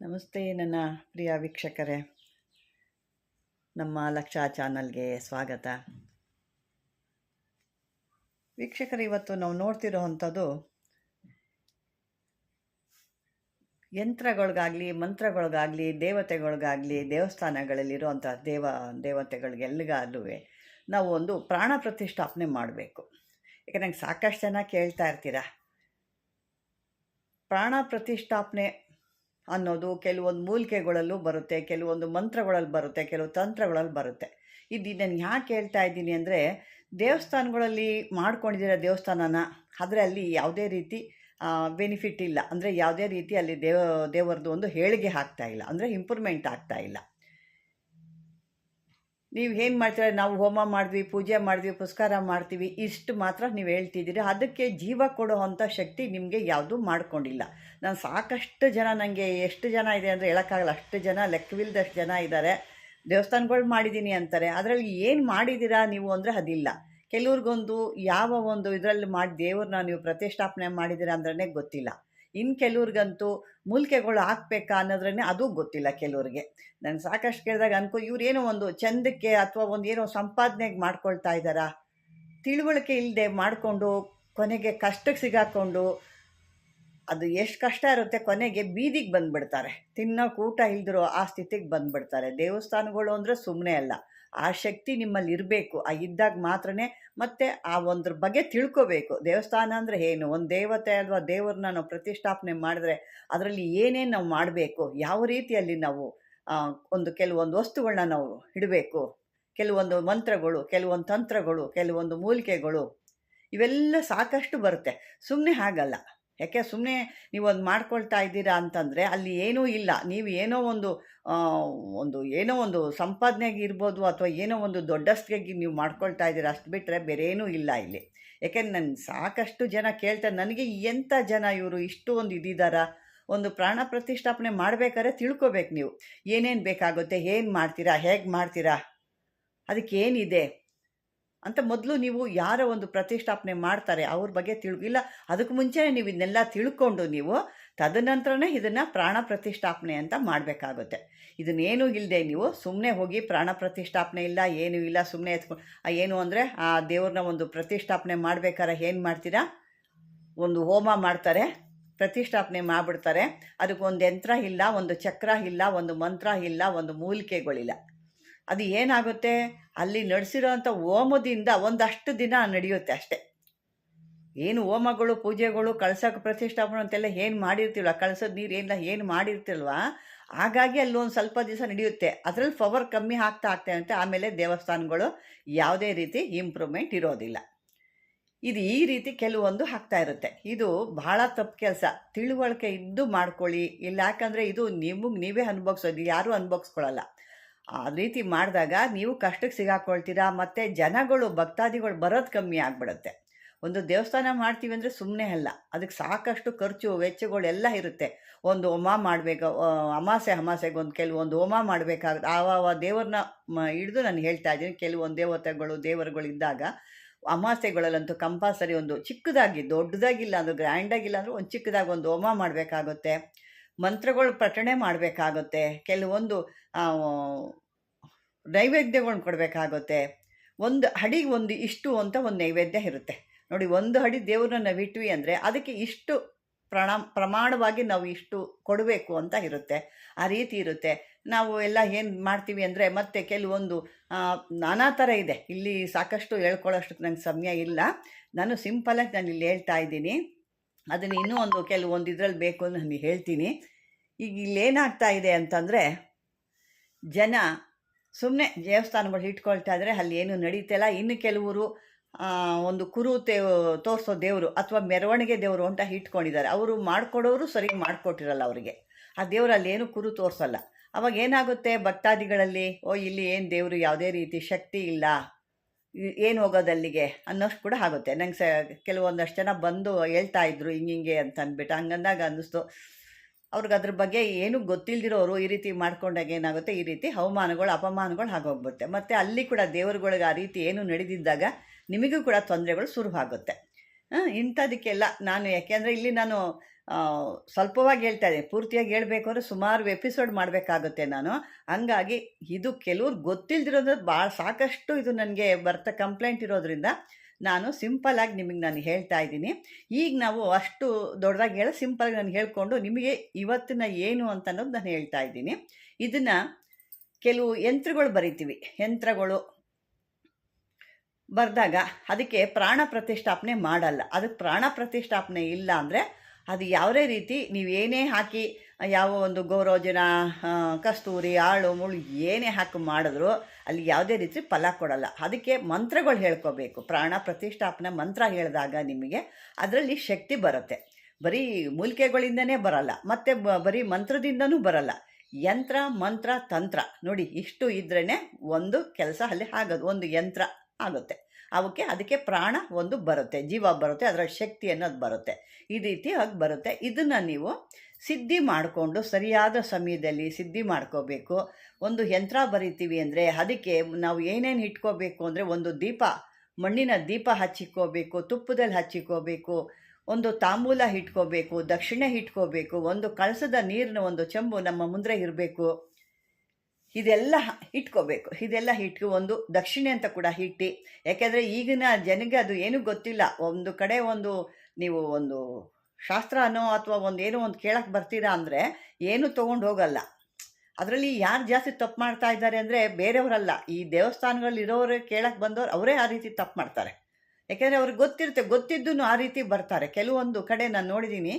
ನಮಸ್ತೆ ನನ್ನ ಪ್ರಿಯ ವೀಕ್ಷಕರೇ. ನಮ್ಮ ಲಕ್ಷ ಚಾನಲ್ಗೆ ಸ್ವಾಗತ. ವೀಕ್ಷಕರು, ಇವತ್ತು ನಾವು ನೋಡ್ತಿರೋ ಅಂಥದ್ದು ಯಂತ್ರಗಳಿಗಾಗಲಿ, ಮಂತ್ರಗಳಿಗಾಗಲಿ, ದೇವತೆಗಳಿಗಾಗಲಿ, ದೇವಸ್ಥಾನಗಳಲ್ಲಿರುವಂಥ ದೇವ ದೇವತೆಗಳಿಗೆಲ್ಲಗಾಲೂ ನಾವು ಒಂದು ಪ್ರಾಣ ಪ್ರತಿಷ್ಠಾಪನೆ ಮಾಡಬೇಕು. ಯಾಕೆ ನಂಗೆ ಸಾಕಷ್ಟು ಜನ ಕೇಳ್ತಾ ಇರ್ತೀರ? ಪ್ರಾಣ ಪ್ರತಿಷ್ಠಾಪನೆ ಅನ್ನೋದು ಕೆಲವೊಂದು ಮೂಲಿಕೆಗಳಲ್ಲೂ ಬರುತ್ತೆ, ಕೆಲವೊಂದು ಮಂತ್ರಗಳಲ್ಲಿ ಬರುತ್ತೆ, ಕೆಲವು ತಂತ್ರಗಳಲ್ಲಿ ಬರುತ್ತೆ. ಇದು ನಾನು ಯಾಕೆ ಹೇಳ್ತಾ ಇದ್ದೀನಿ ಅಂದರೆ, ದೇವಸ್ಥಾನಗಳಲ್ಲಿ ಮಾಡ್ಕೊಂಡಿದ್ದೀರ ದೇವಸ್ಥಾನನ ಆದರೆ ಅಲ್ಲಿ ಯಾವುದೇ ರೀತಿ ಬೆನಿಫಿಟ್ ಇಲ್ಲ. ಅಂದರೆ ಯಾವುದೇ ರೀತಿ ಅಲ್ಲಿ ದೇವ, ದೇವರದ್ದು ಒಂದು ಹೇಳಿಗೆ ಆಗ್ತಾ ಇಲ್ಲ. ಅಂದರೆ ಇಂಪ್ರೂವ್ಮೆಂಟ್ ಆಗ್ತಾ ಇಲ್ಲ. ನೀವು ಏನು ಮಾಡ್ತೀರ? ನಾವು ಹೋಮ ಮಾಡಿದ್ವಿ, ಪೂಜೆ ಮಾಡಿದ್ವಿ, ಪುಸ್ಕಾರ ಮಾಡ್ತೀವಿ, ಇಷ್ಟು ಮಾತ್ರ ನೀವು ಹೇಳ್ತಿದ್ದೀರಿ. ಅದಕ್ಕೆ ಜೀವ ಕೊಡೋ ಅಂಥ ಶಕ್ತಿ ನಿಮಗೆ ಯಾವುದೂ ಮಾಡ್ಕೊಂಡಿಲ್ಲ. ನಾನು ಸಾಕಷ್ಟು ಜನ ನನಗೆ ಎಷ್ಟು ಜನ ಇದೆ ಅಂದರೆ ಹೇಳೋಕ್ಕಾಗಲ್ಲ. ಅಷ್ಟು ಜನ ಲೆಕ್ಕವಿಲ್ಲದಷ್ಟು ಜನ ಇದ್ದಾರೆ ದೇವಸ್ಥಾನಗಳು ಮಾಡಿದ್ದೀನಿ ಅಂತಾರೆ. ಅದರಲ್ಲಿ ಏನು ಮಾಡಿದ್ದೀರಾ ನೀವು ಅಂದರೆ ಅದಿಲ್ಲ. ಕೆಲವ್ರಿಗೊಂದು ಯಾವ ಒಂದು ಇದರಲ್ಲಿ ಮಾಡಿ ದೇವ್ರನ್ನ ನೀವು ಪ್ರತಿಷ್ಠಾಪನೆ ಮಾಡಿದ್ದೀರಾ ಅಂದ್ರೆ ಗೊತ್ತಿಲ್ಲ. ಇನ್ನು ಕೆಲವ್ರಿಗಂತೂ ಮೂಲಿಕೆಗಳು ಹಾಕ್ಬೇಕಾ ಅನ್ನೋದ್ರೇ ಅದು ಗೊತ್ತಿಲ್ಲ ಕೆಲವ್ರಿಗೆ. ನಾನು ಸಾಕಷ್ಟು ಕೇಳಿದಾಗ ಅನ್ಕೋ, ಇವ್ರೇನೋ ಒಂದು ಚಂದಕ್ಕೆ ಅಥವಾ ಒಂದು ಏನೋ ಸಂಪಾದನೆಗೆ ಮಾಡ್ಕೊಳ್ತಾ ಇದ್ದಾರಾ? ತಿಳುವಳಿಕೆ ಇಲ್ಲದೆ ಮಾಡಿಕೊಂಡು ಕೊನೆಗೆ ಕಷ್ಟಕ್ಕೆ ಸಿಗಾಕೊಂಡು ಅದು ಎಷ್ಟು ಕಷ್ಟ ಇರುತ್ತೆ ಕೊನೆಗೆ ಬೀದಿಗೆ ಬಂದುಬಿಡ್ತಾರೆ. ತಿನ್ನೋಕೆ ಊಟ ಇಲ್ದಿರೋ ಆ ಸ್ಥಿತಿಗೆ ಬಂದುಬಿಡ್ತಾರೆ. ದೇವಸ್ಥಾನಗಳು ಅಂದರೆ ಸುಮ್ಮನೆ ಅಲ್ಲ. ಆ ಶಕ್ತಿ ನಿಮ್ಮಲ್ಲಿ ಇರಬೇಕು ಆ ಇದ್ದಾಗ ಮಾತ್ರನೇ ಮತ್ತು ಆ ಒಂದ್ರ ಬಗ್ಗೆ ತಿಳ್ಕೋಬೇಕು. ದೇವಸ್ಥಾನ ಅಂದರೆ ಏನು? ಒಂದು ದೇವತೆ ಅಥವಾ ದೇವ್ರನ್ನ ನಾವು ಪ್ರತಿಷ್ಠಾಪನೆ ಮಾಡಿದ್ರೆ ಅದರಲ್ಲಿ ಏನೇನು ನಾವು ಮಾಡಬೇಕು? ಯಾವ ರೀತಿಯಲ್ಲಿ ನಾವು ಒಂದು ಕೆಲವೊಂದು ವಸ್ತುಗಳನ್ನ ನಾವು ಇಡಬೇಕು? ಕೆಲವೊಂದು ಮಂತ್ರಗಳು, ಕೆಲವೊಂದು ತಂತ್ರಗಳು, ಕೆಲವೊಂದು ಮೂಲಿಕೆಗಳು, ಇವೆಲ್ಲ ಸಾಕಷ್ಟು ಬರುತ್ತೆ. ಸುಮ್ಮನೆ ಹಾಗಲ್ಲ. ಯಾಕೆ ಸುಮ್ಮನೆ ನೀವು ಒಂದು ಮಾಡ್ಕೊಳ್ತಾ ಇದ್ದೀರಾ ಅಂತಂದರೆ ಅಲ್ಲಿ ಏನೂ ಇಲ್ಲ. ನೀವು ಏನೋ ಒಂದು ಒಂದು ಏನೋ ಒಂದು ಸಂಪಾದನೆಗೆ ಇರ್ಬೋದು ಅಥವಾ ಏನೋ ಒಂದು ದೊಡ್ಡಸ್ತಿಗೆ ನೀವು ಮಾಡ್ಕೊಳ್ತಾ ಇದ್ದೀರಾ ಅಷ್ಟು ಬಿಟ್ಟರೆ ಬೇರೆ ಏನೂ ಇಲ್ಲ ಇಲ್ಲಿ. ಯಾಕೆಂದ್ರೆ ನನ್ನ ಸಾಕಷ್ಟು ಜನ ಕೇಳ್ತಾರೆ, ನನಗೆ ಎಂಥ ಜನ ಇವರು ಇಷ್ಟು ಒಂದು ಇದ್ದಿದ್ದಾರಾ ಒಂದು ಪ್ರಾಣ ಪ್ರತಿಷ್ಠಾಪನೆ ಮಾಡಬೇಕಾದ್ರೆ ತಿಳ್ಕೊಬೇಕು ನೀವು. ಏನೇನು ಬೇಕಾಗುತ್ತೆ? ಏನು ಮಾಡ್ತೀರಾ? ಹೇಗೆ ಮಾಡ್ತೀರಾ? ಅದಕ್ಕೆ ಏನಿದೆ ಅಂತ ಮೊದಲು ನೀವು ಯಾರ ಒಂದು ಪ್ರತಿಷ್ಠಾಪನೆ ಮಾಡ್ತಾರೆ, ಅವ್ರ ಬಗ್ಗೆ ತಿಳ್ಕೊ, ಇಲ್ಲ, ಅದಕ್ಕೆ ಮುಂಚೆ ನೀವು ಇದನ್ನೆಲ್ಲ ತಿಳ್ಕೊಂಡು ನೀವು ತದನಂತರನೇ ಇದನ್ನು ಪ್ರಾಣ ಪ್ರತಿಷ್ಠಾಪನೆ ಅಂತ ಮಾಡಬೇಕಾಗುತ್ತೆ. ಇದನ್ನೇನು ಇಲ್ಲದೆ ನೀವು ಸುಮ್ಮನೆ ಹೋಗಿ ಪ್ರಾಣ ಪ್ರತಿಷ್ಠಾಪನೆ ಇಲ್ಲ, ಏನೂ ಇಲ್ಲ ಸುಮ್ಮನೆ ಎತ್ಕೊಂಡು ಏನು ಅಂದರೆ ಆ ದೇವ್ರನ್ನ ಒಂದು ಪ್ರತಿಷ್ಠಾಪನೆ ಮಾಡ್ಬೇಕಾರೆ ಏನು ಮಾಡ್ತೀರಾ? ಒಂದು ಹೋಮ ಮಾಡ್ತಾರೆ, ಪ್ರತಿಷ್ಠಾಪನೆ ಮಾಡಿಬಿಡ್ತಾರೆ, ಅದಕ್ಕೊಂದು ಯಂತ್ರ ಇಲ್ಲ, ಒಂದು ಚಕ್ರ ಇಲ್ಲ, ಒಂದು ಮಂತ್ರ ಇಲ್ಲ, ಒಂದು ಮೂಲಿಕೆಗಳಿಲ್ಲ. ಅದು ಏನಾಗುತ್ತೆ? ಅಲ್ಲಿ ನಡೆಸಿರೋವಂಥ ಹೋಮದಿಂದ ಒಂದಷ್ಟು ದಿನ ನಡೆಯುತ್ತೆ ಅಷ್ಟೇ. ಏನು ಹೋಮಗಳು, ಪೂಜೆಗಳು, ಕಳ್ಸೋಕೆ ಪ್ರತಿಷ್ಠಾಪನೆ ಅಂತೆಲ್ಲ ಏನು ಮಾಡಿರ್ತೀವಲ್ಲ? ಕಳ್ಸೋದು ನೀರು ಏನಿಲ್ಲ, ಏನು ಮಾಡಿರ್ತಿಲ್ವ? ಹಾಗಾಗಿ ಅಲ್ಲೊಂದು ಸ್ವಲ್ಪ ದಿವಸ ನಡೆಯುತ್ತೆ. ಅದರಲ್ಲಿ ಪವರ್ ಕಮ್ಮಿ ಆಗ್ತಾ ಆಗ್ತಾ ಅಂತ ಆಮೇಲೆ ದೇವಸ್ಥಾನಗಳು ಯಾವುದೇ ರೀತಿ ಇಂಪ್ರೂವ್ಮೆಂಟ್ ಇರೋದಿಲ್ಲ. ಇದು ಈ ರೀತಿ ಕೆಲವೊಂದು ಆಗ್ತಾ ಇರುತ್ತೆ. ಇದು ಬಹಳ ತಪ್ಪು ಕೆಲಸ. ತಿಳುವಳಿಕೆ ಇದ್ದು ಮಾಡ್ಕೊಳ್ಳಿ. ಇಲ್ಲ ಯಾಕಂದರೆ ಇದು ನಿಮಗೆ ನೀವೇ ಅನುಭವಿಸೋದು. ಯಾರೂ ಅನುಭವಿಸ್ಕೊಳ್ಳಲ್ಲ. ಆ ರೀತಿ ಮಾಡಿದಾಗ ನೀವು ಕಷ್ಟಕ್ಕೆ ಸಿಗಾಕೊಳ್ತೀರಾ? ಮತ್ತು ಜನಗಳು, ಭಕ್ತಾದಿಗಳು ಬರೋದು ಕಮ್ಮಿ ಆಗಿಬಿಡುತ್ತೆ. ಒಂದು ದೇವಸ್ಥಾನ ಮಾಡ್ತೀವಿ ಅಂದರೆ ಸುಮ್ಮನೆ ಅಲ್ಲ. ಅದಕ್ಕೆ ಸಾಕಷ್ಟು ಖರ್ಚು ವೆಚ್ಚಗಳೆಲ್ಲ ಇರುತ್ತೆ. ಒಂದು ಹೋಮ ಮಾಡಬೇಕು ಅಮಾಸೆ, ಅಮಾಸೆಗೆ ಒಂದು ಕೆಲವೊಂದು ಹೋಮ ಮಾಡಬೇಕಾಗುತ್ತೆ. ಆ ದೇವ್ರನ್ನ ಹಿಡಿದು ನಾನು ಹೇಳ್ತಾ ಇದ್ದೀನಿ. ಕೆಲವೊಂದು ದೇವತೆಗಳು ದೇವರುಗಳಿದ್ದಾಗ ಅಮಾಸೆಗಳಲ್ಲಂತೂ ಕಂಪಲ್ಸರಿ ಒಂದು ಚಿಕ್ಕದಾಗಿ, ದೊಡ್ಡದಾಗಿಲ್ಲ ಅದು ಗ್ರ್ಯಾಂಡಾಗಿಲ್ಲ ಅಂದರೆ ಒಂದು ಚಿಕ್ಕದಾಗಿ ಒಂದು ಹೋಮ ಮಾಡಬೇಕಾಗುತ್ತೆ. ಮಂತ್ರಗಳು ಪಠಣೆ ಮಾಡಬೇಕಾಗುತ್ತೆ. ಕೆಲವೊಂದು ನೈವೇದ್ಯಗಳನ್ನ ಕೊಡಬೇಕಾಗುತ್ತೆ. ಒಂದು ಹಡಿಗೆ ಒಂದು ಇಷ್ಟು ಅಂತ ಒಂದು ನೈವೇದ್ಯ ಇರುತ್ತೆ. ನೋಡಿ, ಒಂದು ಹಡಿ ದೇವ್ರನ್ನ ನಾವು ಇಟ್ವಿ ಅಂದರೆ ಅದಕ್ಕೆ ಇಷ್ಟು ಪ್ರಣ, ಪ್ರಮಾಣವಾಗಿ ನಾವು ಇಷ್ಟು ಕೊಡಬೇಕು ಅಂತ ಇರುತ್ತೆ. ಆ ರೀತಿ ಇರುತ್ತೆ. ನಾವು ಎಲ್ಲ ಏನು ಮಾಡ್ತೀವಿ ಅಂದರೆ ಮತ್ತೆ ಕೆಲವೊಂದು ನಾನಾ ಥರ ಇದೆ. ಇಲ್ಲಿ ಸಾಕಷ್ಟು ಹೇಳ್ಕೊಳ್ಳೋಷ್ಟು ನಂಗೆ ಸಮಯ ಇಲ್ಲ. ನಾನು ಸಿಂಪಲಾಗಿ ನಾನು ಇಲ್ಲಿ ಹೇಳ್ತಾ ಇದ್ದೀನಿ. ಅದನ್ನು ಇನ್ನೂ ಒಂದು ಕೆಲವೊಂದು ಇದರಲ್ಲಿ ಬೇಕು ಅಂತ ನಾನು ಹೇಳ್ತೀನಿ. ಈಗ ಇಲ್ಲೇನಾಗ್ತಾ ಇದೆ ಅಂತಂದರೆ, ಜನ ಸುಮ್ಮನೆ ದೇವಸ್ಥಾನಗಳು ಇಟ್ಕೊಳ್ತಾ ಇದ್ದರೆ ಅಲ್ಲಿ ಏನು ನಡೀತಿಲ್ಲ ಇನ್ನು ಕೆಲವರು ಒಂದು ಕುರು ತೇ, ತೋರಿಸೋ ದೇವರು ಅಥವಾ ಮೆರವಣಿಗೆ ದೇವರು ಅಂತ ಇಟ್ಕೊಂಡಿದ್ದಾರೆ. ಅವರು ಮಾಡಿಕೊಡೋರು ಸರಿ ಮಾಡಿಕೊಟ್ಟಿರಲ್ಲ ಅವರಿಗೆ. ಆ ದೇವರಲ್ಲಿ ಏನು ಕುರು ತೋರಿಸಲ್ಲ. ಅವಾಗ ಏನಾಗುತ್ತೆ? ಭಕ್ತಾದಿಗಳಲ್ಲಿ ಓ, ಇಲ್ಲಿ ಏನು ದೇವರು ಯಾವುದೇ ರೀತಿ ಶಕ್ತಿ ಇಲ್ಲ. ಏನು ಹೋಗೋದಲ್ಲಿಗೆ ಅನ್ನೋಷ್ಟು ಕೂಡ ಆಗುತ್ತೆ. ನಂಗೆ ಸ ಕೆಲವೊಂದಷ್ಟು ಜನ ಬಂದು ಹೇಳ್ತಾ ಇದ್ರು, ಹಿಂಗೆ ಹಿಂಗೆ ಅಂತ ಅಂದ್ಬಿಟ್ಟು. ಹಂಗಂದಾಗ ಅನ್ನಿಸ್ತು. ಅವ್ರಿಗೆ ಅದ್ರ ಬಗ್ಗೆ ಏನೂ ಗೊತ್ತಿಲ್ದಿರೋರು ಈ ರೀತಿ ಮಾಡ್ಕೊಂಡಾಗ ಏನಾಗುತ್ತೆ? ಈ ರೀತಿ ಅವಮಾನಗಳು, ಅಪಮಾನಗಳು ಆಗೋಗ್ಬಿಡುತ್ತೆ. ಮತ್ತು ಅಲ್ಲಿ ಕೂಡ ದೇವರುಗಳಿಗೆ ಆ ರೀತಿ ಏನು ನಡೆದಿದ್ದಾಗ ನಿಮಗೂ ಕೂಡ ತೊಂದರೆಗಳು ಶುರುವಾಗುತ್ತೆ. ಇಂಥದಕ್ಕೆಲ್ಲ ನಾನು ಯಾಕೆಂದರೆ ಇಲ್ಲಿ ನಾನು ಸ್ವಲ್ಪವಾಗಿ ಹೇಳ್ತಾ ಇದ್ದೀನಿ. ಪೂರ್ತಿಯಾಗಿ ಹೇಳಬೇಕು ಅಂದರೆ ಸುಮಾರು ಎಪಿಸೋಡ್ ಮಾಡಬೇಕಾಗುತ್ತೆ ನಾನು. ಹಂಗಾಗಿ ಇದು ಕೆಲವ್ರು ಗೊತ್ತಿಲ್ದಿರೋದು ಭಾಳ ಸಾಕಷ್ಟು ಇದು ನನಗೆ ಬರ್ತಾ ಕಂಪ್ಲೇಂಟ್ ಇರೋದ್ರಿಂದ ನಾನು ಸಿಂಪಲಾಗಿ ನಿಮಗೆ ನಾನು ಹೇಳ್ತಾ ಇದ್ದೀನಿ. ಈಗ ನಾವು ಅಷ್ಟು ದೊಡ್ಡದಾಗಿ ಹೇಳ ಸಿಂಪಲಾಗಿ ನಾನು ಹೇಳ್ಕೊಂಡು ನಿಮಗೆ ಇವತ್ತಿನ ಏನು ಅಂತ ಅನ್ನೋದು ನಾನು ಹೇಳ್ತಾ ಇದ್ದೀನಿ. ಇದನ್ನು ಕೆಲವು ಯಂತ್ರಗಳು ಬರಿತೀವಿ. ಯಂತ್ರಗಳು ಬರೆದಾಗ ಅದಕ್ಕೆ ಪ್ರಾಣ ಪ್ರತಿಷ್ಠಾಪನೆ ಮಾಡಲ್ಲ. ಅದಕ್ಕೆ ಪ್ರಾಣ ಪ್ರತಿಷ್ಠಾಪನೆ ಇಲ್ಲ ಅಂದರೆ ಅದು ಯಾವುದೇ ರೀತಿ ನೀವು ಏನೇ ಹಾಕಿ, ಯಾವ ಒಂದು ಗೌರೋಜನ ಕಸ್ತೂರಿ, ಆಳು ಮುಳು ಏನೇ ಹಾಕಿ ಮಾಡಿದ್ರು ಅಲ್ಲಿ ಯಾವುದೇ ರೀತಿ ಫಲ ಕೊಡಲ್ಲ. ಅದಕ್ಕೆ ಮಂತ್ರಗಳು ಹೇಳ್ಕೋಬೇಕು. ಪ್ರಾಣ ಪ್ರತಿಷ್ಠಾಪನೆ ಮಂತ್ರ ಹೇಳಿದಾಗ ನಿಮಗೆ ಅದರಲ್ಲಿ ಶಕ್ತಿ ಬರುತ್ತೆ. ಬರೀ ಮೂಲಿಕೆಗಳಿಂದನೇ ಬರಲ್ಲ, ಮತ್ತು ಬರೀ ಮಂತ್ರದಿಂದನೂ ಬರಲ್ಲ. ಯಂತ್ರ, ಮಂತ್ರ, ತಂತ್ರ. ನೋಡಿ, ಇಷ್ಟು ಇದ್ರೇ ಒಂದು ಕೆಲಸ ಅಲ್ಲಿ ಆಗೋದು, ಒಂದು ಯಂತ್ರ ಆಗುತ್ತೆ. ಅವಕ್ಕೆ ಅದಕ್ಕೆ ಪ್ರಾಣ ಒಂದು ಬರುತ್ತೆ, ಜೀವ ಬರುತ್ತೆ, ಅದರ ಶಕ್ತಿ ಅನ್ನೋದು ಬರುತ್ತೆ. ಈ ರೀತಿ ಹಾಗೆ ಬರುತ್ತೆ. ಇದನ್ನು ನೀವು ಸಿದ್ಧಿ ಮಾಡಿಕೊಂಡು ಸರಿಯಾದ ಸಮಯದಲ್ಲಿ ಸಿದ್ಧಿ ಮಾಡ್ಕೋಬೇಕು. ಒಂದು ಯಂತ್ರ ಬರಿತೀವಿ ಅಂದರೆ ಅದಕ್ಕೆ ನಾವು ಏನೇನು ಇಟ್ಕೋಬೇಕು ಅಂದರೆ ಒಂದು ದೀಪ, ಮಣ್ಣಿನ ದೀಪ ಹಚ್ಚಿಕೋಬೇಕು, ತುಪ್ಪದಲ್ಲಿ ಹಚ್ಚಿಕೋಬೇಕು, ಒಂದು ತಾಂಬೂಲ ಇಟ್ಕೋಬೇಕು, ದಕ್ಷಿಣೆ ಇಟ್ಕೋಬೇಕು, ಒಂದು ಕಳಸದ ನೀರಿನ ಒಂದು ಚೆಂಬು ನಮ್ಮ ಮುಂದೆ ಇರಬೇಕು. ಇದೆಲ್ಲ ಇಟ್ಕೋಬೇಕು. ಇದೆಲ್ಲ ಹಿಟ್ಟು ಒಂದು ದಕ್ಷಿಣೆ ಅಂತ ಕೂಡ ಹಿಟ್ಟಿ ಯಾಕೆಂದರೆ ಈಗಿನ ಜನಗೆ ಅದು ಏನೂ ಗೊತ್ತಿಲ್ಲ. ಒಂದು ಕಡೆ ಒಂದು ನೀವು ಒಂದು ಶಾಸ್ತ್ರನೋ ಅಥವಾ ಒಂದು ಏನೋ ಒಂದು ಕೇಳಕ್ಕೆ ಬರ್ತೀರಾ ಅಂದರೆ ಏನೂ ತೊಗೊಂಡು ಹೋಗಲ್ಲ. ಅದರಲ್ಲಿ ಯಾರು ಜಾಸ್ತಿ ತಪ್ಪು ಮಾಡ್ತಾ ಇದ್ದಾರೆ ಅಂದರೆ ಬೇರೆಯವರಲ್ಲ. ಈ ದೇವಸ್ಥಾನಗಳಲ್ಲಿ ಇರೋರು ಕೇಳಕ್ಕೆ ಬಂದವರು ಅವರೇ ಆ ರೀತಿ ತಪ್ಪು ಮಾಡ್ತಾರೆ. ಯಾಕೆಂದರೆ ಅವ್ರಿಗೆ ಗೊತ್ತಿರುತ್ತೆ ಗೊತ್ತಿದ್ದೂ ಆ ರೀತಿ ಬರ್ತಾರೆ. ಕೆಲವೊಂದು ಕಡೆ ನಾನು ನೋಡಿದ್ದೀನಿ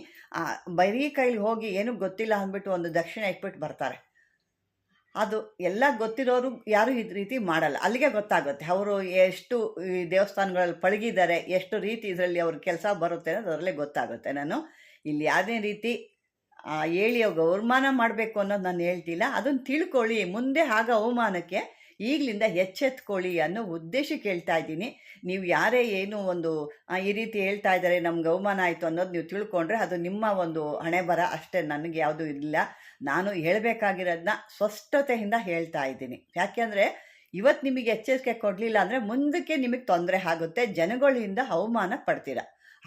ಬರೀ ಕೈಲಿ ಹೋಗಿ ಏನೂ ಗೊತ್ತಿಲ್ಲ ಅಂದ್ಬಿಟ್ಟು ಒಂದು ದಕ್ಷಿಣ ಇಟ್ಬಿಟ್ಟು ಬರ್ತಾರೆ. ಅದು ಎಲ್ಲ ಗೊತ್ತಿರೋರು ಯಾರೂ ಈ ರೀತಿ ಮಾಡಲ್ಲ. ಅಲ್ಲಿಗೆ ಗೊತ್ತಾಗುತ್ತೆ. ಅವರು ಎಷ್ಟು ಈ ದೇವಸ್ಥಾನಗಳಲ್ಲಿ ಪಳಗಿದ್ದಾರೆ, ಎಷ್ಟು ರೀತಿ ಇದರಲ್ಲಿ ಅವ್ರ ಕೆಲಸ ಬರುತ್ತೆ ಅನ್ನೋದು ಅದರಲ್ಲೇ ಗೊತ್ತಾಗುತ್ತೆ ನಾನು. ಇಲ್ಲಿ ಯಾವುದೇ ರೀತಿ ಹೇಳಿ ಅವಮಾನ ಮಾಡಬೇಕು ಅನ್ನೋದು ನಾನು ಹೇಳ್ತಿಲ್ಲ. ಅದನ್ನು ತಿಳ್ಕೊಳ್ಳಿ. ಮುಂದೆ ಆಗ ಅವಮಾನಕ್ಕೆ ಈಗಲಿಂದ ಎಚ್ಚೆತ್ಕೊಳ್ಳಿ ಅನ್ನೋ ಉದ್ದೇಶಕ್ಕೆ ಕೇಳ್ತಾ ಇದ್ದೀನಿ. ನೀವು ಯಾರೇ ಏನು ಒಂದು ಈ ರೀತಿ ಹೇಳ್ತಾ ಇದ್ದಾರೆ, ನಮ್ಗೆ ಅವಮಾನ ಆಯಿತು ಅನ್ನೋದು ನೀವು ತಿಳ್ಕೊಂಡ್ರೆ ಅದು ನಿಮ್ಮ ಒಂದು ಹಣೆ ಬರ ಅಷ್ಟೇ, ನನಗೆ ಯಾವುದು ಇಲ್ಲ ನಾನು ಹೇಳಬೇಕಾಗಿರೋದನ್ನ ಸ್ಪಷ್ಟತೆಯಿಂದ ಹೇಳ್ತಾ ಇದ್ದೀನಿ. ಯಾಕೆಂದರೆ ಇವತ್ತು ನಿಮಗೆ ಎಚ್ಚರಿಕೆ ಕೊಡಲಿಲ್ಲ ಅಂದರೆ ಮುಂದಕ್ಕೆ ನಿಮಗೆ ತೊಂದರೆ ಆಗುತ್ತೆ, ಜನಗಳಿಂದ ಅವಮಾನ ಪಡ್ತೀರ.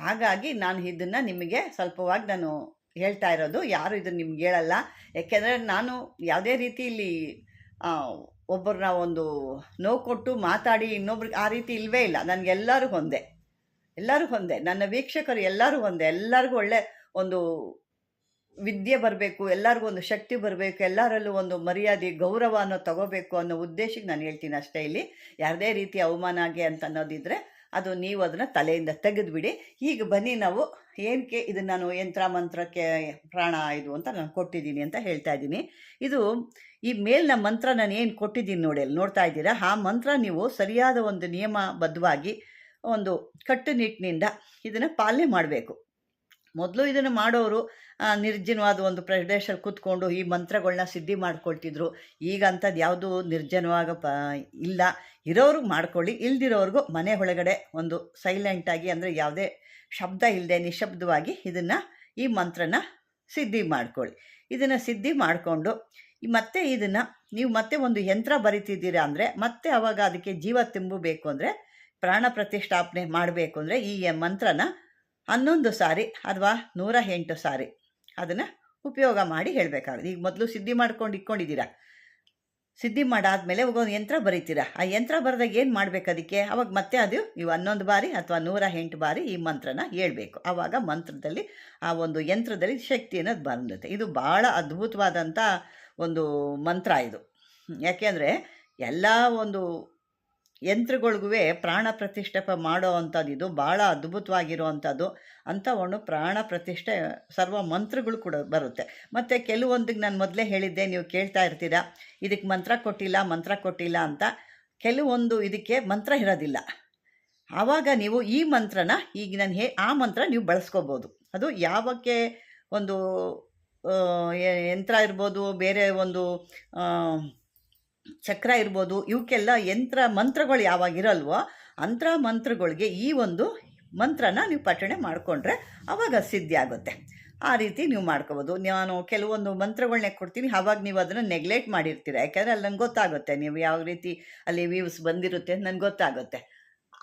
ಹಾಗಾಗಿ ನಾನು ಇದನ್ನು ನಿಮಗೆ ಸ್ವಲ್ಪವಾಗಿ ನಾನು ಹೇಳ್ತಾ ಇರೋದು, ಯಾರು ಇದನ್ನು ನಿಮ್ಗೆ ಹೇಳಲ್ಲ. ಯಾಕೆಂದರೆ ನಾನು ಯಾವುದೇ ರೀತಿ ಇಲ್ಲಿ ಒಬ್ಬರನ್ನ ಒಂದು ನೋವು ಕೊಟ್ಟು ಮಾತಾಡಿ ಇನ್ನೊಬ್ರಿಗೆ ಆ ರೀತಿ ಇಲ್ಲವೇ ಇಲ್ಲ. ನನಗೆಲ್ಲರೂ ಒಂದೇ. ಎಲ್ಲರೂ ಒಂದೇ. ನನ್ನ ವೀಕ್ಷಕರು ಎಲ್ಲರೂ ಒಂದೇ. ಎಲ್ಲರಿಗೂ ಒಳ್ಳೆ ಒಂದು ವಿದ್ಯೆ ಬರಬೇಕು, ಎಲ್ಲರಿಗೂ ಒಂದು ಶಕ್ತಿ ಬರಬೇಕು, ಎಲ್ಲರಲ್ಲೂ ಒಂದು ಮರ್ಯಾದೆ, ಗೌರವ ಅನ್ನೋ ತಗೋಬೇಕು ಅನ್ನೋ ಉದ್ದೇಶಕ್ಕೆ ನಾನು ಹೇಳ್ತೀನಿ ಅಷ್ಟೇ ಇಲ್ಲಿ. ಯಾವುದೇ ರೀತಿ ಅವಮಾನ ಆಗಿ ಅಂತ ಅನ್ನೋದಿದ್ರೆ ಅದು ನೀವು ಅದನ್ನು ತಲೆಯಿಂದ ತೆಗೆದುಬಿಡಿ. ಈಗ ಬನ್ನಿ ನಾವು ಏನಕ್ಕೆ ಇದನ್ನು ನಾನು ಯಂತ್ರ ಮಂತ್ರಕ್ಕೆ ಪ್ರಾಣ ಇದು ಅಂತ ನಾನು ಕೊಟ್ಟಿದ್ದೀನಿ ಅಂತ ಹೇಳ್ತಾ ಇದ್ದೀನಿ. ಇದು ಈ ಮೇಲಿನ ಮಂತ್ರ ನಾನು ಏನು ಕೊಟ್ಟಿದ್ದೀನಿ ನೋಡಿ, ಅಲ್ಲಿ ನೋಡ್ತಾ ಇದ್ದೀರಾ? ಆ ಮಂತ್ರ ನೀವು ಸರಿಯಾದ ಒಂದು ನಿಯಮಬದ್ಧವಾಗಿ ಒಂದು ಕಟ್ಟುನಿಟ್ಟಿನಿಂದ ಇದನ್ನು ಪಾಲನೆ ಮಾಡಬೇಕು. ಮೊದಲು ಇದನ್ನು ಮಾಡೋರು ನಿರ್ಜನವಾದ ಒಂದು ಪ್ರದೇಶದಲ್ಲಿ ಕೂತ್ಕೊಂಡು ಈ ಮಂತ್ರಗಳನ್ನ ಸಿದ್ಧಿ ಮಾಡ್ಕೊಳ್ತಿದ್ರು. ಈಗ ಅಂಥದ್ದು ಯಾವುದು ನಿರ್ಜನವಾಗ ಪ, ಇಲ್ಲ. ಇರೋರು ಮಾಡ್ಕೊಳ್ಳಿ, ಇಲ್ದಿರೋರಿಗೂ ಮನೆ ಒಳಗಡೆ ಒಂದು ಸೈಲೆಂಟಾಗಿ ಅಂದರೆ ಯಾವುದೇ ಶಬ್ದ ಇಲ್ಲದೆ ನಿಶಬ್ದವಾಗಿ ಇದನ್ನು ಈ ಮಂತ್ರನ ಸಿದ್ಧಿ ಮಾಡ್ಕೊಳ್ಳಿ. ಇದನ್ನು ಸಿದ್ಧಿ ಮಾಡಿಕೊಂಡು ಮತ್ತೆ ಇದನ್ನು ನೀವು ಮತ್ತೆ ಒಂದು ಯಂತ್ರ ಬರಿತಿದ್ದೀರಾ ಅಂದರೆ, ಮತ್ತೆ ಅವಾಗ ಅದಕ್ಕೆ ಜೀವ ತುಂಬಬೇಕು ಅಂದರೆ, ಪ್ರಾಣ ಪ್ರತಿಷ್ಠಾಪನೆ ಮಾಡಬೇಕು ಅಂದರೆ ಈ ಮಂತ್ರನ ಹನ್ನೊಂದು ಸಾರಿ ಅಥವಾ ನೂರ ಎಂಟು ಸಾರಿ ಅದನ್ನು ಉಪಯೋಗ ಮಾಡಿ ಹೇಳಬೇಕಾಗುತ್ತೆ. ಈಗ ಮೊದಲು ಸಿದ್ಧಿ ಮಾಡ್ಕೊಂಡು ಇಟ್ಕೊಂಡಿದ್ದೀರಾ? ಸಿದ್ಧಿ ಮಾಡಾದ್ಮೇಲೆ ಒಂದು ಯಂತ್ರ ಬರೀತೀರಾ? ಆ ಯಂತ್ರ ಬರೆದಾಗ ಏನು ಮಾಡಬೇಕು ಅದಕ್ಕೆ? ಅವಾಗ ಮತ್ತೆ ಅದು ನೀವು ಹನ್ನೊಂದು ಬಾರಿ ಅಥವಾ ನೂರ ಎಂಟು ಬಾರಿ ಈ ಮಂತ್ರನ ಹೇಳ್ಬೇಕು. ಆವಾಗ ಮಂತ್ರದಲ್ಲಿ ಆ ಒಂದು ಯಂತ್ರದಲ್ಲಿ ಶಕ್ತಿ ಅನ್ನೋದು ಬಂದುತ್ತೆ ಇದು ಭಾಳ ಅದ್ಭುತವಾದಂಥ ಒಂದು ಮಂತ್ರ ಇದು. ಯಾಕೆಂದರೆ ಎಲ್ಲ ಒಂದು ಯಂತ್ರಗಳಿಗೂ ಪ್ರಾಣ ಪ್ರತಿಷ್ಠಾಪ ಮಾಡೋ ಅಂಥದ್ದು ಇದು ಭಾಳ ಅದ್ಭುತವಾಗಿರುವಂಥದ್ದು. ಅಂಥವನು ಪ್ರಾಣ ಪ್ರತಿಷ್ಠೆ ಸರ್ವ ಮಂತ್ರಗಳು ಕೂಡ ಬರುತ್ತೆ. ಮತ್ತು ಕೆಲವೊಂದಿಗೆ ನಾನು ಮೊದಲೇ ಹೇಳಿದ್ದೆ, ನೀವು ಕೇಳ್ತಾ ಇರ್ತೀರಾ ಇದಕ್ಕೆ ಮಂತ್ರ ಕೊಟ್ಟಿಲ್ಲ ಮಂತ್ರ ಕೊಟ್ಟಿಲ್ಲ ಅಂತ ಕೆಲವೊಂದು ಇದಕ್ಕೆ ಮಂತ್ರ ಇರೋದಿಲ್ಲ. ಆವಾಗ ನೀವು ಈ ಮಂತ್ರನ, ಈಗ ನಾನು ಹೇ, ಆ ಮಂತ್ರ ನೀವು ಬಳಸ್ಕೋಬೋದು. ಅದು ಯಾವಕ್ಕೆ ಒಂದು ಯಂತ್ರ ಇರ್ಬೋದು, ಬೇರೆ ಒಂದು ಚಕ್ರ ಇರ್ಬೋದು ಇವಕ್ಕೆಲ್ಲ ಯಂತ್ರ ಮಂತ್ರಗಳು ಯಾವಾಗ ಇರಲ್ವೋ ಅಂತ್ರ ಮಂತ್ರಗಳಿಗೆ ಈ ಒಂದು ಮಂತ್ರನ ನೀವು ಪಠಣೆ ಮಾಡಿಕೊಂಡ್ರೆ ಆವಾಗ ಸಿದ್ಧಿ ಆಗುತ್ತೆ. ಆ ರೀತಿ ನೀವು ಮಾಡ್ಕೋಬೋದು. ನಾನು ಕೆಲವೊಂದು ಮಂತ್ರಗಳನ್ನೇ ಕೊಡ್ತೀನಿ, ಅವಾಗ ನೀವು ಅದನ್ನು ನೆಗ್ಲೆಕ್ಟ್ ಮಾಡಿರ್ತೀರ. ಯಾಕೆಂದರೆ ಅಲ್ಲಿ ನಂಗೆ ಗೊತ್ತಾಗುತ್ತೆ, ನೀವು ಯಾವ ರೀತಿ ಅಲ್ಲಿ ವ್ಯೂವ್ಸ್ ಬಂದಿರುತ್ತೆ ನನಗೆ ಗೊತ್ತಾಗುತ್ತೆ.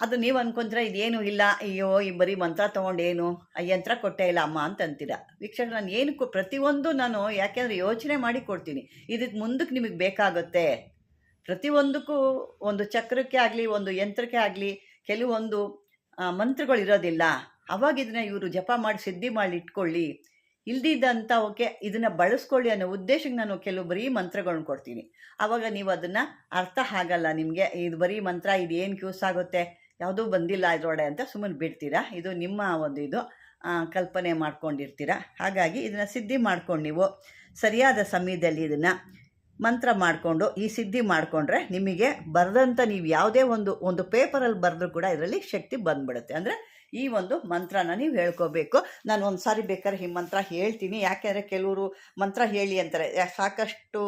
ಅದು ನೀವು ಅನ್ಕೊಂತೀರ ಇದೇನು ಇಲ್ಲ, ಅಯ್ಯೋ, ಈ ಬರೀ ಮಂತ್ರ ತೊಗೊಂಡೇನು? ಆ ಯಂತ್ರ ಕೊಟ್ಟೇ ಇಲ್ಲ ಅಮ್ಮ ಅಂತ ಅಂತೀರ ವೀಕ್ಷಕರು, ನಾನು ಏನಕ್ಕೂ ಪ್ರತಿಯೊಂದು ನಾನು ಯಾಕೆಂದರೆ ಯೋಚನೆ ಮಾಡಿ ಕೊಡ್ತೀನಿ. ಇದಕ್ಕೆ ಮುಂದಕ್ಕೆ ನಿಮಗೆ ಬೇಕಾಗುತ್ತೆ. ಪ್ರತಿಯೊಂದಕ್ಕೂ ಒಂದು ಚಕ್ರಕ್ಕೆ ಆಗಲಿ, ಒಂದು ಯಂತ್ರಕ್ಕೆ ಆಗಲಿ, ಕೆಲವೊಂದು ಮಂತ್ರಗಳು ಇರೋದಿಲ್ಲ. ಅವಾಗ ಇದನ್ನ ಇವರು ಜಪ ಮಾಡಿ, ಸಿದ್ಧಿ ಮಾಡಿ ಇಟ್ಕೊಳ್ಳಿ. ಇಲ್ದಿದ್ದಂಥ ಓಕೆ, ಇದನ್ನು ಬಳಸ್ಕೊಳ್ಳಿ ಅನ್ನೋ ಉದ್ದೇಶಕ್ಕೆ ನಾನು ಕೆಲವು ಬರೀ ಮಂತ್ರಗಳನ್ನ ಕೊಡ್ತೀನಿ. ಆವಾಗ ನೀವು ಅದನ್ನು ಅರ್ಥ ಆಗಲ್ಲ ನಿಮಗೆ. ಇದು ಬರೀ ಮಂತ್ರ ಇದು ಏನು ಕ್ಯೂಸ್ ಆಗುತ್ತೆ? ಯಾವುದೂ ಬಂದಿಲ್ಲ ಇದರೊಳಗೆ ಅಂತ ಸುಮ್ಮನೆ ಬಿಡ್ತೀರಾ? ಇದು ನಿಮ್ಮ ಒಂದು ಇದು ಕಲ್ಪನೆ ಮಾಡ್ಕೊಂಡಿರ್ತೀರ? ಹಾಗಾಗಿ ಇದನ್ನು ಸಿದ್ಧಿ ಮಾಡ್ಕೊಂಡು ನೀವು ಸರಿಯಾದ ಸಮಯದಲ್ಲಿ ಇದನ್ನು ಮಂತ್ರ ಮಾಡಿಕೊಂಡು, ಈ ಸಿದ್ಧಿ ಮಾಡಿಕೊಂಡ್ರೆ ನಿಮಗೆ ಬರೆದಂಥ ನೀವು ಯಾವುದೇ ಒಂದು ಒಂದು ಪೇಪರಲ್ಲಿ ಬರೆದ್ರೂ ಕೂಡ ಇದರಲ್ಲಿ ಶಕ್ತಿ ಬಂದ್ಬಿಡುತ್ತೆ. ಅಂದರೆ ಈ ಒಂದು ಮಂತ್ರನ ನೀವು ಹೇಳ್ಕೋಬೇಕು. ನಾನು ಒಂದು ಸಾರಿ ಬೇಕಾದ್ರೆ ಈ ಮಂತ್ರ ಹೇಳ್ತೀನಿ. ಯಾಕೆಂದರೆ ಕೆಲವರು ಮಂತ್ರ ಹೇಳಿ ಅಂತಾರೆ ಸಾಕಷ್ಟು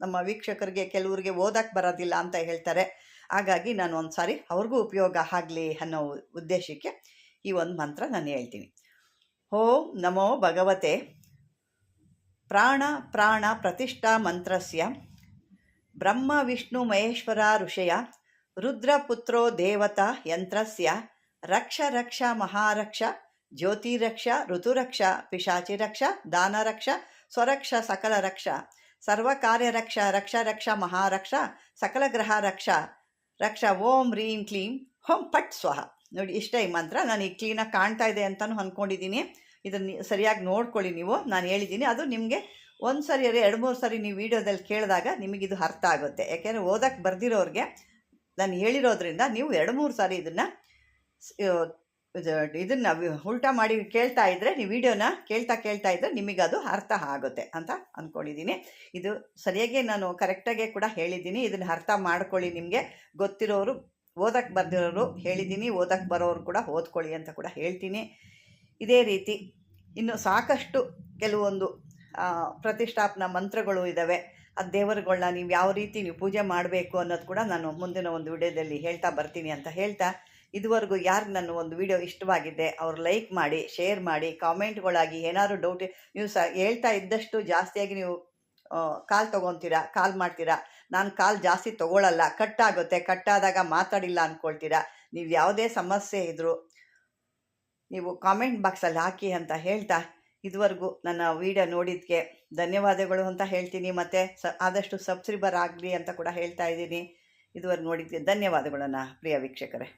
ನಮ್ಮ ವೀಕ್ಷಕರಿಗೆ, ಕೆಲವರಿಗೆ ಓದಕ್ಕೆ ಬರೋದಿಲ್ಲ ಅಂತ ಹೇಳ್ತಾರೆ. ಹಾಗಾಗಿ ನಾನು ಒಂದು ಸಾರಿ ಅವ್ರಿಗೂ ಉಪಯೋಗ ಆಗಲಿ ಅನ್ನೋ ಉದ್ದೇಶಕ್ಕೆ ಈ ಒಂದು ಮಂತ್ರ ನಾನು ಹೇಳ್ತೀನಿ. ಓಂ ನಮೋ ಭಗವತೆ ಪ್ರಾಣ ಪ್ರಾಣ ಪ್ರತಿಷ್ಠಾ ಮಂತ್ರಸ್ಯ ಬ್ರಹ್ಮ ವಿಷ್ಣು ಮಹೇಶ್ವರ ಋಷಯ ರುದ್ರಪುತ್ರೋ ದೇವತಾ ಯಂತ್ರಸ್ಯ ರಕ್ಷ ರಕ್ಷ ಮಹಾರಕ್ಷ ಜ್ಯೋತಿರಕ್ಷ ಋತುರಕ್ಷ ಪಿಶಾಚಿರಕ್ಷ ದಾನರಕ್ಷ ಸ್ವರಕ್ಷ ಸಕಲ ರಕ್ಷ ಸರ್ವಕಾರ್ಯರಕ್ಷ ರಕ್ಷ ರಕ್ಷ ಮಹಾರಕ್ಷ ಸಕಲ ಗ್ರಹ ರಕ್ಷ ರಕ್ಷ, ಓಂ ರೀಂ ಕ್ಲೀಂ, ಹೋಂ ಪಟ್ ಸ್ವಹ. ನೋಡಿ, ಇಷ್ಟೇ ಈ ಮಂತ್ರ. ನಾನು ಈ ಕ್ಲೀನಾಗಿ ಕಾಣ್ತಾ ಇದೆ ಅಂತಲೂ ಅಂದ್ಕೊಂಡಿದ್ದೀನಿ. ಇದನ್ನು ಸರಿಯಾಗಿ ನೋಡ್ಕೊಳ್ಳಿ ನೀವು. ನಾನು ಹೇಳಿದ್ದೀನಿ, ಅದು ನಿಮಗೆ ಒಂದು ಸರಿ ಎರಡು ಮೂರು ಸರಿ ನೀವು ವೀಡಿಯೋದಲ್ಲಿ ಕೇಳಿದಾಗ ನಿಮಗಿದು ಅರ್ಥ ಆಗುತ್ತೆ. ಯಾಕೆಂದರೆ ಓದಕ್ಕೆ ಬರ್ದಿರೋರಿಗೆ ನಾನು ಹೇಳಿರೋದ್ರಿಂದ ನೀವು ಎರಡು ಮೂರು ಸಾರಿ ಇದನ್ನು ಇದನ್ನು ಉಲ್ಟಾ ಮಾಡಿ ಕೇಳ್ತಾ ಇದ್ದರೆ ನೀವು ವಿಡಿಯೋನ ಕೇಳ್ತಾ ಕೇಳ್ತಾ ಇದ್ದರೆ ನಿಮಗದು ಅರ್ಥ ಆಗುತ್ತೆ ಅಂತ ಅಂದ್ಕೊಂಡಿದ್ದೀನಿ ಇದು ಸರಿಯಾಗಿ ನಾನು ಕರೆಕ್ಟಾಗೆ ಕೂಡ ಹೇಳಿದ್ದೀನಿ. ಇದನ್ನು ಅರ್ಥ ಮಾಡ್ಕೊಳ್ಳಿ ನಿಮಗೆ. ಗೊತ್ತಿರೋರು ಓದಕ್ಕೆ ಬರ್ದಿರೋರು ಹೇಳಿದ್ದೀನಿ. ಓದಕ್ಕೆ ಬರೋರು ಕೂಡ ಓದ್ಕೊಳ್ಳಿ ಅಂತ ಕೂಡ ಹೇಳ್ತೀನಿ. ಇದೇ ರೀತಿ ಇನ್ನು ಸಾಕಷ್ಟು ಕೆಲವೊಂದು ಪ್ರತಿಷ್ಠಾಪನಾ ಮಂತ್ರಗಳು ಇದ್ದಾವೆ ಆ ದೇವರುಗಳನ್ನ ನೀವು ಯಾವ ರೀತಿ ನೀವು ಪೂಜೆ ಮಾಡಬೇಕು ಅನ್ನೋದು ಕೂಡ ನಾನು ಮುಂದಿನ ಒಂದು ವಿಡಿಯೋದಲ್ಲಿ ಹೇಳ್ತಾ ಬರ್ತೀನಿ ಅಂತ ಹೇಳ್ತಾ ಇದುವರೆಗೂ ಯಾರು ನನ್ನ ಒಂದು ವಿಡಿಯೋ ಇಷ್ಟವಾಗಿದೆ, ಅವ್ರು ಲೈಕ್ ಮಾಡಿ ಶೇರ್ ಮಾಡಿ ಕಾಮೆಂಟ್ಗಳಾಗಿ ಏನಾದರೂ ಡೌಟ್ ನೀವು ಸಹ ಹೇಳ್ತಾ ಇದ್ದಷ್ಟು ಜಾಸ್ತಿಯಾಗಿ ನೀವು ಕಾಲ್ ತೊಗೊತೀರಾ, ಕಾಲ್ ಮಾಡ್ತೀರಾ? ನಾನು ಕಾಲ್ ಜಾಸ್ತಿ ತೊಗೊಳಲ್ಲ ಕಟ್ ಆಗುತ್ತೆ ಕಟ್ ಆದಾಗ ಮಾತಾಡಿಲ್ಲ ಅಂದ್ಕೊಳ್ತೀರಾ ನೀವು ಯಾವುದೇ ಸಮಸ್ಯೆ ಇದ್ದರೂ ನೀವು ಕಾಮೆಂಟ್ ಬಾಕ್ಸಲ್ಲಿ ಹಾಕಿ ಅಂತ ಹೇಳ್ತಾ ಇದುವರೆಗೂ ನನ್ನ ವಿಡಿಯೋ ನೋಡಿದ್ದಕ್ಕೆ ಧನ್ಯವಾದಗಳು ಅಂತ ಹೇಳ್ತೀನಿ. ಮತ್ತು ಸ, ಆದಷ್ಟು ಸಬ್ಸ್ಕ್ರೈಬರ್ ಆಗಲಿ ಅಂತ ಕೂಡ ಹೇಳ್ತಾ ಇದ್ದೀನಿ. ಇದುವರೆಗೂ ನೋಡಿದ್ದಕ್ಕೆ ಧನ್ಯವಾದಗಳು ನನ್ನ ಪ್ರಿಯ ವೀಕ್ಷಕರೇ.